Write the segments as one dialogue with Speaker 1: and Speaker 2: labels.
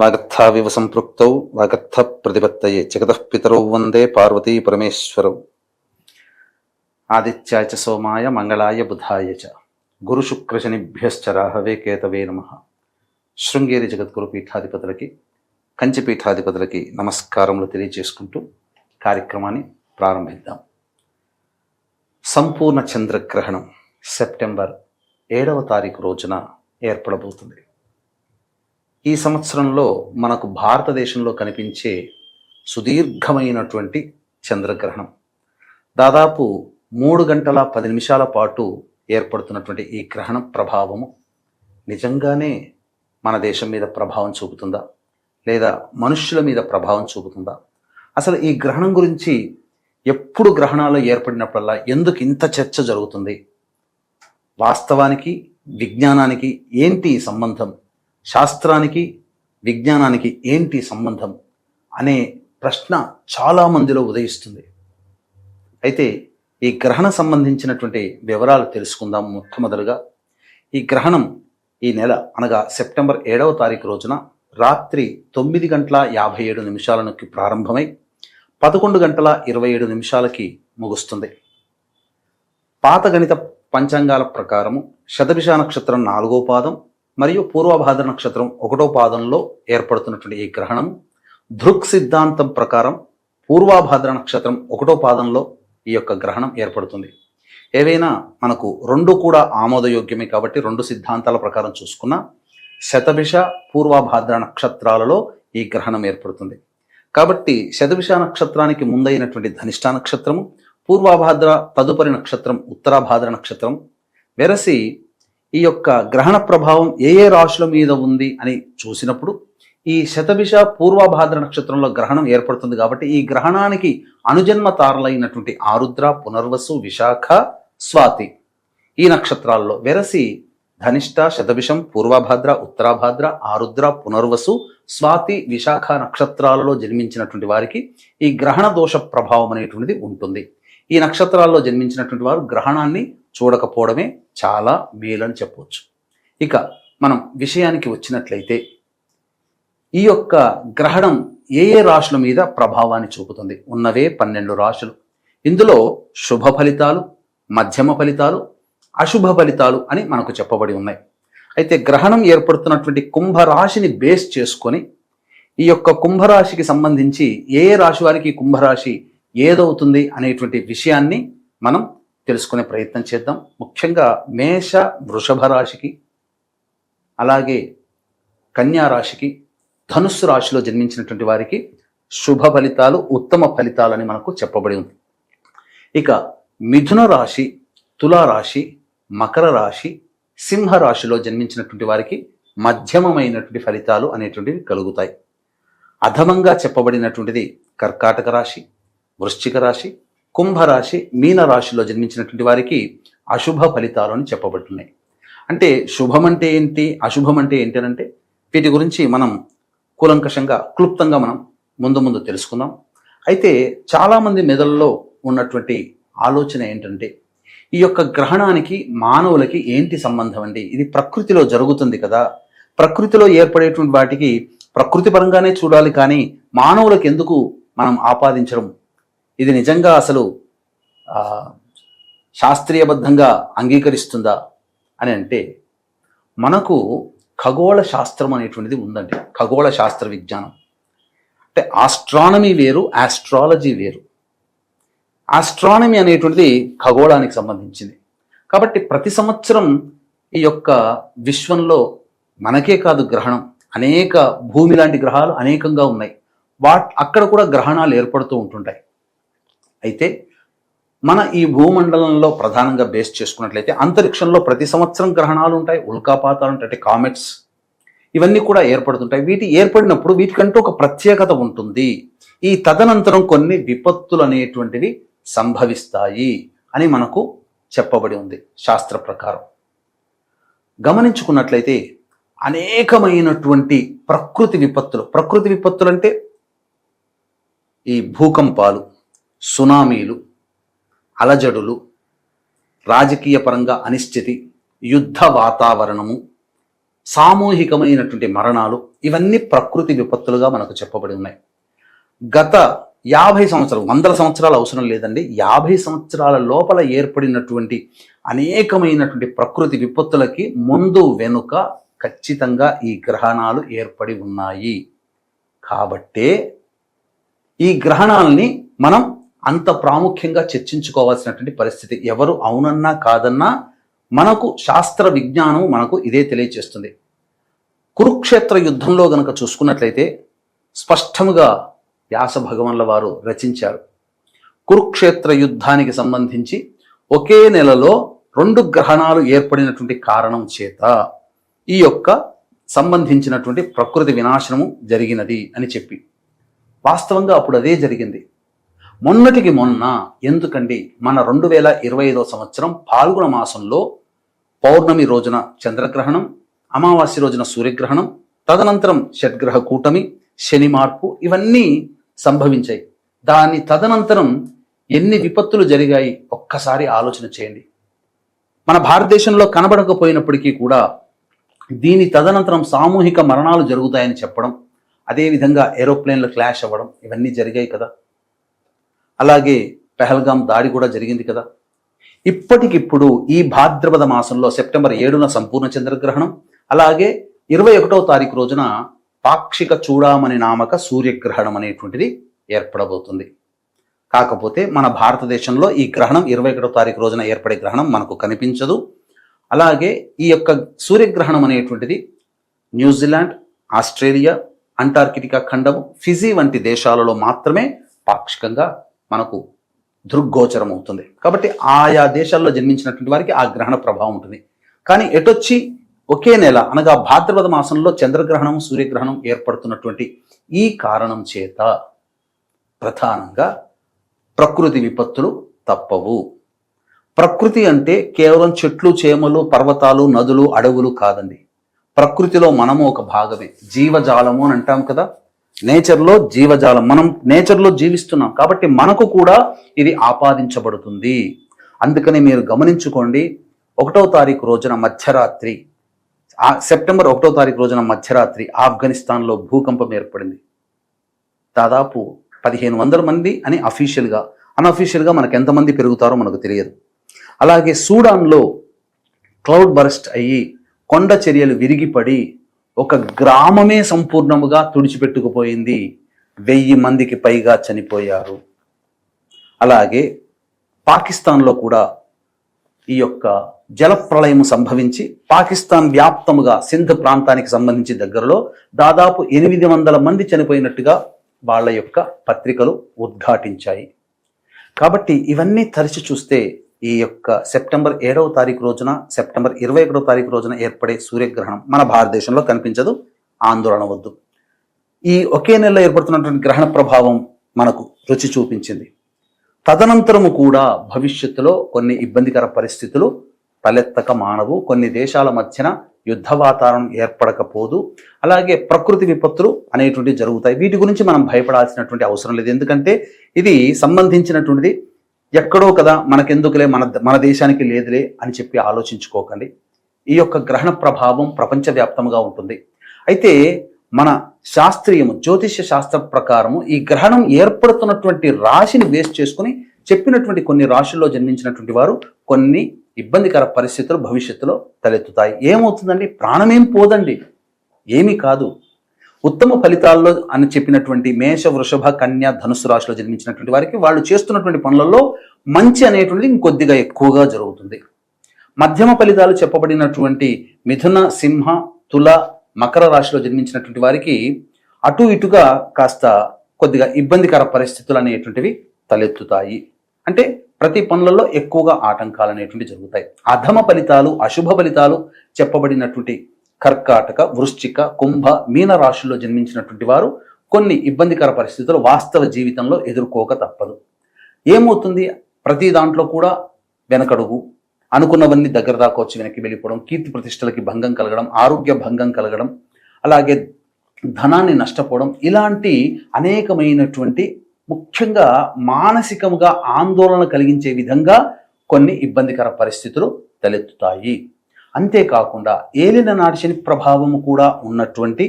Speaker 1: వాగర్థావివ సంపృక్తౌ వాగర్థ ప్రతిపత్తయే జగతః పితరౌ వందే పార్వతీ పరమేశ్వరౌ ఆదిత్యాయ చ సోమాయ మంగళాయ బుధాయ చ గురు శుక్రశనిభ్యశ్చ రాహవే కేతవే నమ శృంగేరి జగద్గురు పీఠాధిపతులకి కంచి పీఠాధిపతులకి నమస్కారములు తెలియజేసుకుంటూ కార్యక్రమాన్ని ప్రారంభిద్దాం. సంపూర్ణ చంద్రగ్రహణం సెప్టెంబర్ ఏడవ తారీఖు రోజున ఏర్పడబోతుంది. ఈ సంవత్సరంలో మనకు భారతదేశంలో కనిపించే సుదీర్ఘమైనటువంటి చంద్రగ్రహణం. దాదాపు మూడు గంటల పది నిమిషాల పాటు ఏర్పడుతున్నటువంటి ఈ గ్రహణం ప్రభావము నిజంగానే మన దేశం మీద ప్రభావం చూపుతుందా? లేదా మనుష్యుల మీద ప్రభావం చూపుతుందా? అసలు ఈ గ్రహణం గురించి ఎప్పుడు గ్రహణాలు ఏర్పడినప్పుడల్లా ఎందుకు ఇంత చర్చ జరుగుతుంది? వాస్తవానికి విజ్ఞానానికి ఏంటి ఈ సంబంధం? శాస్త్రానికి విజ్ఞానానికి ఏంటి సంబంధం అనే ప్రశ్న చాలా మందిలో ఉదయిస్తుంది. అయితే ఈ గ్రహణ సంబంధించినటువంటి వివరాలు తెలుసుకుందాం మొట్టమొదలుగా ఈ గ్రహణం ఈ నెల అనగా సెప్టెంబర్ ఏడవ తారీఖు రోజున రాత్రి తొమ్మిది గంటల యాభై ఏడు నిమిషాలకు ప్రారంభమై పదకొండు గంటల ఇరవై ఏడు నిమిషాలకి ముగుస్తుంది. పాత గణిత పంచాంగాల ప్రకారము శతభిష నక్షత్రం నాలుగో పాదం మరియు పూర్వభాద్ర నక్షత్రం ఒకటో పాదంలో ఏర్పడుతున్నటువంటి ఈ గ్రహణం. దృక్ సిద్ధాంతం ప్రకారం పూర్వభాద్ర నక్షత్రం ఒకటో పాదంలో ఈ యొక్క గ్రహణం ఏర్పడుతుంది. ఏవైనా మనకు రెండు కూడా ఆమోదయోగ్యమే కాబట్టి రెండు సిద్ధాంతాల ప్రకారం చూసుకున్న శతభిష పూర్వభాద్ర నక్షత్రాలలో ఈ గ్రహణం ఏర్పడుతుంది. కాబట్టి శతభిష నక్షత్రానికి ముందైనటువంటి ధనిష్ట నక్షత్రము పూర్వభాద్ర తదుపరి నక్షత్రం ఉత్తరాభాద్ర నక్షత్రం వెరసి ఈ యొక్క గ్రహణ ప్రభావం ఏ ఏ రాశుల మీద ఉంది అని చూసినప్పుడు ఈ శతభిష పూర్వభాద్ర నక్షత్రంలో గ్రహణం ఏర్పడుతుంది కాబట్టి ఈ గ్రహణానికి అనుజన్మ తారలైనటువంటి ఆరుద్ర పునర్వసు విశాఖ స్వాతి ఈ నక్షత్రాల్లో వెరసి ధనిష్ట శతభిషం పూర్వభాద్ర ఉత్తరాభాద్ర ఆరుద్ర పునర్వసు స్వాతి విశాఖ నక్షత్రాలలో జన్మించినటువంటి వారికి ఈ గ్రహణ దోష ప్రభావం అనేటువంటిది ఉంటుంది. ఈ నక్షత్రాల్లో జన్మించినటువంటి వారు గ్రహణాన్ని చూడకపోవడమే చాలా మేలని చెప్పవచ్చు. ఇక మనం విషయానికి వచ్చినట్లయితే ఈ యొక్క గ్రహణం ఏ ఏ రాశుల మీద ప్రభావాన్ని చూపుతుంది? ఉన్నవే పన్నెండు రాశులు. ఇందులో శుభ ఫలితాలు మధ్యమ ఫలితాలు అశుభ ఫలితాలు అని మనకు చెప్పబడి ఉన్నాయి. అయితే గ్రహణం ఏర్పడుతున్నటువంటి కుంభరాశిని బేస్ చేసుకొని ఈ యొక్క కుంభరాశికి సంబంధించి ఏ రాశి వారికి కుంభరాశి ఏదవుతుంది అనేటువంటి విషయాన్ని మనం తెలుసుకునే ప్రయత్నం చేద్దాం. ముఖ్యంగా మేష వృషభ రాశికి అలాగే కన్యా రాశికి ధనుస్సు రాశిలో జన్మించినటువంటి వారికి శుభ ఫలితాలు ఉత్తమ ఫలితాలని మనకు చెప్పబడి ఉంది. ఇక మిథున రాశి తులారాశి మకర రాశి సింహ రాశిలో జన్మించినటువంటి వారికి మధ్యమమైనటువంటి ఫలితాలు అనేటువంటివి కలుగుతాయి. అధమంగా చెప్పబడినటువంటిది కర్కాటక రాశి వృశ్చిక రాశి కుంభరాశి మీన రాశిలో జన్మించినటువంటి వారికి అశుభ ఫలితాలు అని చెప్పబడుతున్నాయి. అంటే శుభం అంటే ఏంటి? అశుభం అంటే ఏంటి అంటే వీటి గురించి మనం కూలంకషంగా క్లుప్తంగా మనం ముందు ముందు తెలుసుకుందాం. అయితే చాలామంది మెదళ్ళలో ఉన్నటువంటి ఆలోచన ఏంటంటే ఈ యొక్క గ్రహణానికి మానవులకి ఏంటి సంబంధం అండి? ఇది ప్రకృతిలో జరుగుతుంది కదా. ప్రకృతిలో ఏర్పడేటువంటి వాటికి ప్రకృతి పరంగానే చూడాలి కానీ మానవులకు ఎందుకు మనం ఆపాదించడం? ఇది నిజంగా అసలు శాస్త్రీయబద్ధంగా అంగీకరిస్తుందా అని అంటే మనకు ఖగోళ శాస్త్రం అనేటువంటిది ఉందండి. ఖగోళ శాస్త్ర విజ్ఞానం. అంటే ఆస్ట్రానమీ వేరు ఆస్ట్రాలజీ వేరు. ఆస్ట్రానమీ అనేటువంటిది ఖగోళానికి సంబంధించింది. కాబట్టి ప్రతి సంవత్సరం ఈ యొక్క విశ్వంలో మనకే కాదు గ్రహణం. అనేక భూమి లాంటి గ్రహాలు అనేకంగా ఉన్నాయి. వాట్ అక్కడ కూడా గ్రహణాలు ఏర్పడుతూ ఉంటుంటాయి. అయితే మన ఈ భూమండలంలో ప్రధానంగా బేస్ చేసుకున్నట్లయితే అంతరిక్షంలో ప్రతి సంవత్సరం గ్రహణాలు ఉంటాయి ఉల్కాపాతాలు ఉంటాయి కామెట్స్ ఇవన్నీ కూడా ఏర్పడుతుంటాయి. వీటి ఏర్పడినప్పుడు వీటికంటూ ఒక ప్రత్యేకత ఉంటుంది. ఈ తదనంతరం కొన్ని విపత్తులు అనేటువంటివి సంభవిస్తాయి అని మనకు చెప్పబడి ఉంది శాస్త్ర ప్రకారం. గమనించుకున్నట్లయితే అనేకమైనటువంటి ప్రకృతి విపత్తులు ప్రకృతి విపత్తులు అంటే ఈ భూకంపాలు సునామీలు అలజడులు రాజకీయ పరంగా అనిశ్చితి యుద్ధ వాతావరణము సామూహికమైనటువంటి మరణాలు ఇవన్నీ ప్రకృతి విపత్తులుగా మనకు చెప్పబడి ఉన్నాయి. గత యాభై సంవత్సరాలు వందల సంవత్సరాలు అవసరం లేదండి. యాభై సంవత్సరాల లోపల ఏర్పడినటువంటి అనేకమైనటువంటి ప్రకృతి విపత్తులకి ముందు వెనుక ఖచ్చితంగా ఈ గ్రహణాలు ఏర్పడి ఉన్నాయి. కాబట్టే ఈ గ్రహణాలని మనం అంత ప్రాముఖ్యంగా చర్చించుకోవాల్సినటువంటి పరిస్థితి ఎవరు అవునన్నా కాదన్నా మనకు శాస్త్ర విజ్ఞానం మనకు ఇదే తెలియచేస్తుంది. కురుక్షేత్ర యుద్ధంలో గనక చూసుకున్నట్లయితే స్పష్టముగా వ్యాస భగవన్ల వారు రచించారు. కురుక్షేత్ర యుద్ధానికి సంబంధించి ఒకే నెలలో రెండు గ్రహణాలు ఏర్పడినటువంటి కారణం చేత ఈ యొక్క సంబంధించినటువంటి ప్రకృతి వినాశనము జరిగినది అని చెప్పి. వాస్తవంగా అప్పుడు అదే జరిగింది. మొన్నటికి మొన్న ఎందుకండి మన రెండు వేల ఇరవై ఐదో సంవత్సరం పాల్గొన మాసంలో పౌర్ణమి రోజున చంద్రగ్రహణం అమావాస్య రోజున సూర్యగ్రహణం తదనంతరం షడ్గ్రహ కూటమి శని మార్పు ఇవన్నీ సంభవించాయి. దాని తదనంతరం ఎన్ని విపత్తులు జరిగాయి ఒక్కసారి ఆలోచన చేయండి. మన భారతదేశంలో కనబడకపోయినప్పటికీ కూడా దీని తదనంతరం సామూహిక మరణాలు జరుగుతాయని చెప్పడం అదేవిధంగా ఏరోప్లేన్లు క్లాష్ అవ్వడం ఇవన్నీ జరిగాయి కదా. అలాగే పెహల్గాం దాడి కూడా జరిగింది కదా. ఇప్పటికిప్పుడు ఈ భాద్రపద మాసంలో సెప్టెంబర్ ఏడున సంపూర్ణ చంద్రగ్రహణం అలాగే ఇరవై ఒకటవ తారీఖు రోజున పాక్షిక చూడామణి నామక సూర్యగ్రహణం అనేటువంటిది ఏర్పడబోతుంది. కాకపోతే మన భారతదేశంలో ఈ గ్రహణం ఇరవై ఒకటో తారీఖు రోజున ఏర్పడే గ్రహణం మనకు కనిపించదు. అలాగే ఈ యొక్క సూర్యగ్రహణం అనేటువంటిది న్యూజిలాండ్ ఆస్ట్రేలియా అంటార్కిటికా ఖండము ఫిజీ వంటి దేశాలలో మాత్రమే పాక్షికంగా మనకు దృగ్గోచరం అవుతుంది కాబట్టి ఆయా దేశాల్లో జన్మించినటువంటి వారికి ఆ గ్రహణ ప్రభావం ఉంటుంది. కానీ ఎటొచ్చి ఒకే నెల అనగా భాద్రపద మాసంలో చంద్రగ్రహణం సూర్యగ్రహణం ఏర్పడుతున్నటువంటి ఈ కారణం చేత ప్రధానంగా ప్రకృతి విపత్తులు తప్పవు. ప్రకృతి అంటే కేవలం చెట్లు చేమలు పర్వతాలు నదులు అడవులు కాదండి. ప్రకృతిలో మనము ఒక భాగమే జీవజాలము అని అంటాం కదా. నేచర్లో జీవజాలం మనం నేచర్లో జీవిస్తున్నాం కాబట్టి మనకు కూడా ఇది ఆపాదించబడుతుంది. అందుకని మీరు గమనించుకోండి ఒకటో తారీఖు రోజున మధ్యరాత్రి ఆ సెప్టెంబర్ ఒకటో తారీఖు రోజున మధ్యరాత్రి ఆఫ్ఘనిస్తాన్లో భూకంపం ఏర్పడింది. దాదాపు పదిహేను వందల మంది అని అఫీషియల్గా అన్అఫీషియల్గా మనకు ఎంతమంది పెరుగుతారో మనకు తెలియదు. అలాగే సూడాన్లో క్లౌడ్ బరస్ట్ అయ్యి కొండ చర్యలు విరిగిపడి ఒక గ్రామమే సంపూర్ణముగా తుడిచిపెట్టుకుపోయింది. వెయ్యి మందికి పైగా చనిపోయారు. అలాగే పాకిస్తాన్లో కూడా ఈ యొక్క జలప్రళయం సంభవించి పాకిస్తాన్ వ్యాప్తముగా సింధ్ ప్రాంతానికి సంబంధించి దగ్గరలో దాదాపు ఎనిమిది వందల మంది చనిపోయినట్టుగా వాళ్ళ యొక్క పత్రికలు ఉద్ఘాటించాయి. కాబట్టి ఇవన్నీ తరిచి చూస్తే ఈ యొక్క సెప్టెంబర్ ఏడవ తారీఖు రోజున సెప్టెంబర్ ఇరవై ఒకటో తారీఖు రోజున ఏర్పడే సూర్యగ్రహణం మన భారతదేశంలో కనిపించదు ఆందోళన వద్దు. ఈ ఒకే నెలలో ఏర్పడుతున్నటువంటి గ్రహణ ప్రభావం మనకు రుచి చూపించింది. తదనంతరము కూడా భవిష్యత్తులో కొన్ని ఇబ్బందికర పరిస్థితులు తలెత్తక మానవు కొన్ని దేశాల మధ్యన యుద్ధ వాతావరణం ఏర్పడకపోదు అలాగే ప్రకృతి విపత్తులు అనేటువంటివి జరుగుతాయి. వీటి గురించి మనం భయపడాల్సినటువంటి అవసరం లేదు. ఎందుకంటే ఇది సంబంధించినటువంటిది ఎక్కడో కదా మనకెందుకులే మన మన దేశానికి లేదులే అని చెప్పి ఆలోచించుకోకండి. ఈ యొక్క గ్రహణ ప్రభావం ప్రపంచవ్యాప్తంగా ఉంటుంది. అయితే మన శాస్త్రీయము జ్యోతిష్య శాస్త్ర ప్రకారము ఈ గ్రహణం ఏర్పడుతున్నటువంటి రాశిని వేస్ట్ చేసుకుని చెప్పినటువంటి కొన్ని రాశుల్లో జన్మించినటువంటి వారు కొన్ని ఇబ్బందికర పరిస్థితులు భవిష్యత్తులో తలెత్తుతాయి. ఏమవుతుందండి? ప్రాణమేం పోదండి. ఏమీ కాదు. ఉత్తమ ఫలితాల్లో అని చెప్పినటువంటి మేష వృషభ కన్య ధనుసు రాశిలో జన్మించినటువంటి వారికి వాళ్ళు చేస్తున్నటువంటి పనులలో మంచి అనేటువంటిది ఇంకొద్దిగా ఎక్కువగా జరుగుతుంది. మధ్యమ ఫలితాలు చెప్పబడినటువంటి మిథున సింహ తుల మకర రాశిలో జన్మించినటువంటి వారికి అటు ఇటుగా కాస్త కొద్దిగా ఇబ్బందికర పరిస్థితులు అనేటువంటివి తలెత్తుతాయి. అంటే ప్రతి పనులలో ఎక్కువగా ఆటంకాలు అనేటువంటి జరుగుతాయి. అధమ ఫలితాలు అశుభ ఫలితాలు చెప్పబడినటువంటి కర్కాటక వృశ్చిక కుంభ మీన రాశుల్లో జన్మించినటువంటి వారు కొన్ని ఇబ్బందికర పరిస్థితులు వాస్తవ జీవితంలో ఎదుర్కోక తప్పదు. ఏమవుతుంది? ప్రతి దాంట్లో కూడా వెనకడుగు. అనుకున్నవన్నీ దగ్గర దాకా వచ్చి వెనక్కి వెళ్ళిపోవడం కీర్తి ప్రతిష్టలకి భంగం కలగడం ఆరోగ్య భంగం కలగడం అలాగే ధనాన్ని నష్టపోవడం ఇలాంటి అనేకమైనటువంటి ముఖ్యంగా మానసికముగా ఆందోళన కలిగించే విధంగా కొన్ని ఇబ్బందికర పరిస్థితులు తలెత్తుతాయి. అంతేకాకుండా ఏలిన నాడిశని ప్రభావము కూడా ఉన్నటువంటి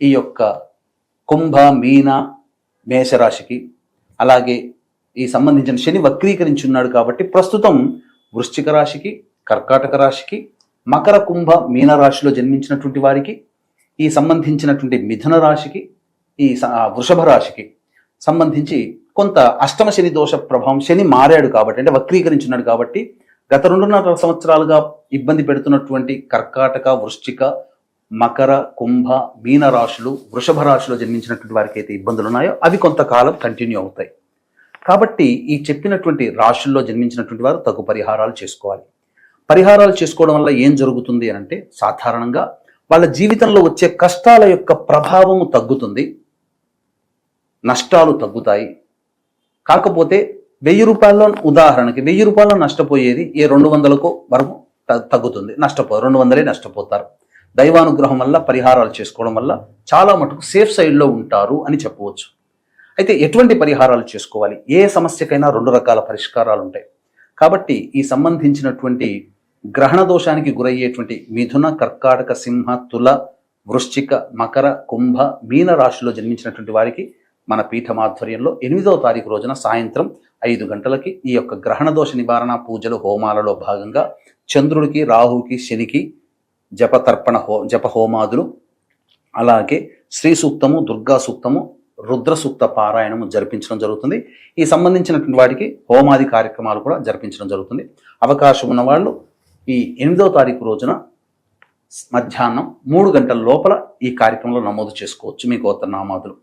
Speaker 1: ఈ యొక్క కుంభ మీన మేషరాశికి అలాగే ఈ సంబంధించిన శని వక్రీకరించి ఉన్నాడు కాబట్టి ప్రస్తుతం వృశ్చిక రాశికి కర్కాటక రాశికి మకర కుంభ మీన రాశిలో జన్మించినటువంటి వారికి ఈ సంబంధించినటువంటి మిథున రాశికి ఈ వృషభ రాశికి సంబంధించి కొంత అష్టమ శని దోష ప్రభావం శని మారాడు కాబట్టి అంటే వక్రీకరించున్నాడు కాబట్టి గత రెండున్నర సంవత్సరాలుగా ఇబ్బంది పెడుతున్నటువంటి కర్కాటక వృశ్చిక మకర కుంభ మీన రాశులు వృషభ రాశిలో జన్మించినటువంటి వారికి అయితే ఇబ్బందులు ఉన్నాయో అవి కొంతకాలం కంటిన్యూ అవుతాయి. కాబట్టి ఈ చెప్పినటువంటి రాశుల్లో జన్మించినటువంటి వారు తగు పరిహారాలు చేసుకోవాలి. పరిహారాలు చేసుకోవడం వల్ల ఏం జరుగుతుంది అని అంటే సాధారణంగా వాళ్ళ జీవితంలో వచ్చే కష్టాల యొక్క ప్రభావము తగ్గుతుంది. నష్టాలు తగ్గుతాయి. కాకపోతే వెయ్యి రూపాయల్లో ఉదాహరణకి వెయ్యి రూపాయల్లో నష్టపోయేది ఏ రెండు వందలకు వరకు తగ్గుతుంది. నష్టపో రెండు వందలే నష్టపోతారు. దైవానుగ్రహం వల్ల పరిహారాలు చేసుకోవడం వల్ల చాలా మటుకు సేఫ్ సైడ్లో ఉంటారు అని చెప్పవచ్చు. అయితే ఎటువంటి పరిహారాలు చేసుకోవాలి? ఏ సమస్యకైనా రెండు రకాల పరిష్కారాలు ఉంటాయి. కాబట్టి ఈ సంబంధించినటువంటి గ్రహణ దోషానికి గురయ్యేటువంటి మిథున కర్కాటక సింహ తుల వృశ్చిక మకర కుంభ మీన రాశిలో జన్మించినటువంటి వారికి మన పీఠమాధ్వర్యంలో ఎనిమిదవ తారీఖు రోజున సాయంత్రం ఐదు గంటలకి ఈ యొక్క గ్రహణ దోష నివారణ పూజలు హోమాలలో భాగంగా చంద్రుడికి రాహుకి శనికి జపతర్పణ హో జప హోమాదులు అలాగే శ్రీ సూక్తము దుర్గా సూక్తము రుద్ర సూక్త పారాయణము జరిపించడం జరుగుతుంది. ఈ సంబంధించినటువంటి వాటికి హోమాది కార్యక్రమాలు కూడా జరిపించడం జరుగుతుంది. అవకాశం ఉన్న వాళ్ళు ఈ ఎనిమిదవ తారీఖు రోజున మధ్యాహ్నం మూడు గంటల లోపల ఈ కార్యక్రమంలో నమోదు చేసుకోవచ్చు. మీ గోత్ర నామాదులు